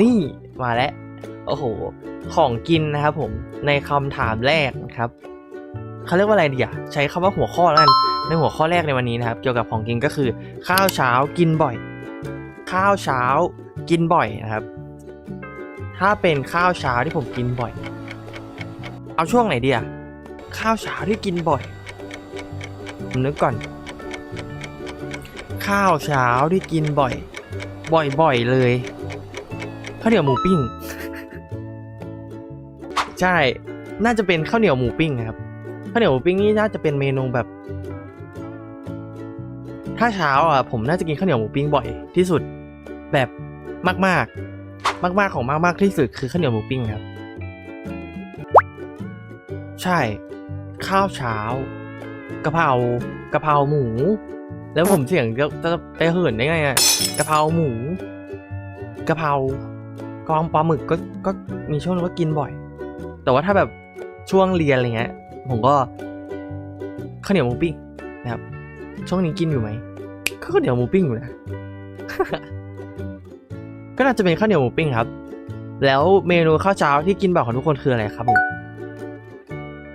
นี่มาแล้วโอ้โห ของกินนะครับผมในคำถามแรกนะครับเขาเรียกว่าอะไรดีอะใช้คำว่าหัวข้อแล้วกันในหัวข้อแรกในวันนี้นะครับ เกี่ยวกับของกินก็คือ ข้าวเช้ากินบ่อย ข้าวเช้ากินบ่อยนะครับ ถ้าเป็นข้าวเช้าที่ผมกินบ่อย เอาช่วงไหนดีอะข้าวเช้าที่กินบ่อยผมนึกก่อน ข้าวเช้าที่กินบ่อย บ่อยๆเลย ข้าวเหนียวหมูปิ้ง ใช่ น่าจะเป็นข้าวเหนียวหมูปิ้งครับ ข้าวเหนียวหมูปิ้งนี่น่าจะเป็นเมนูแบบ ถ้าเช้าอะผมน่าจะกินข้าวเหนียวหมูปิ้งบ่อยที่สุด แบบมาก ๆ มาก ๆ ของมาก ๆ ที่สุดคือข้าวเหนียวหมูปิ้งครับ ใช่ ข้าวเช้ากะเพรากะเพราหมู แล้วผมเสียงจะจะไปเหินได้ไงอะกะเพราหมูกะเพรา ลองปลาหมึกก็ก็มีช่วงนึงก็กินบ่อย แต่ว่าถ้าแบบช่วงเรียนอะไรเงี้ย ผมก็ข้าวเหนียวหมูปิ้งนะครับ ช่วงนี้กินอยู่ไหมก็ข้าวเหนียวหมูปิ้งอยู่นะก็น่าจะเป็นข้าวเหนียวหมูปิ้งครับ แล้วเมนูข้าวเช้าที่กินบ่อยของทุกคนคืออะไรครับผม